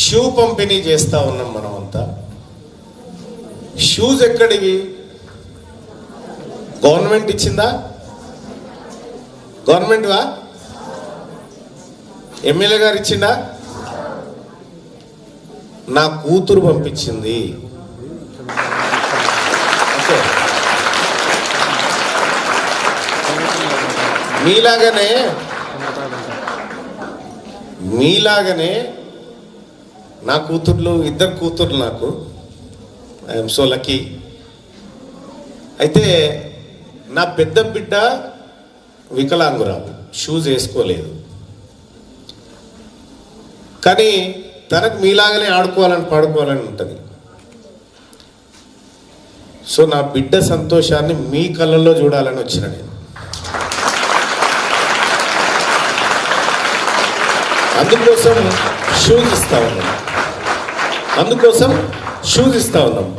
Shoe పంపిణీ చేస్తూ ఉన్నాం మనం అంతా షూస్ ఎక్కడివి? గవర్నమెంట్ ఇచ్చిందా? గవర్నమెంట్వా ఎమ్మెల్యే గారు ఇచ్చిందా నా కూతురు పంపించింది. మీలాగనే మీలాగనే నా కూతుర్లు ఇద్దరు కూతుర్లు నాకు. ఐఎమ్ సో లక్కీ అయితే నా పెద్ద బిడ్డ వికలాంగురాలు. షూస్ వేసుకోలేదు. కానీ తనకు మీలాగనే ఆడుకోవాలని పాడుకోవాలని ఉంటుంది. సో నా బిడ్డ సంతోషాన్ని మీ కళ్ళల్లో చూడాలని వచ్చిన నేను. అందుకోసం షూస్ ఇస్తా ఉన్నాను అందుకోసం షూస్ ఇస్తా ఉన్నాం.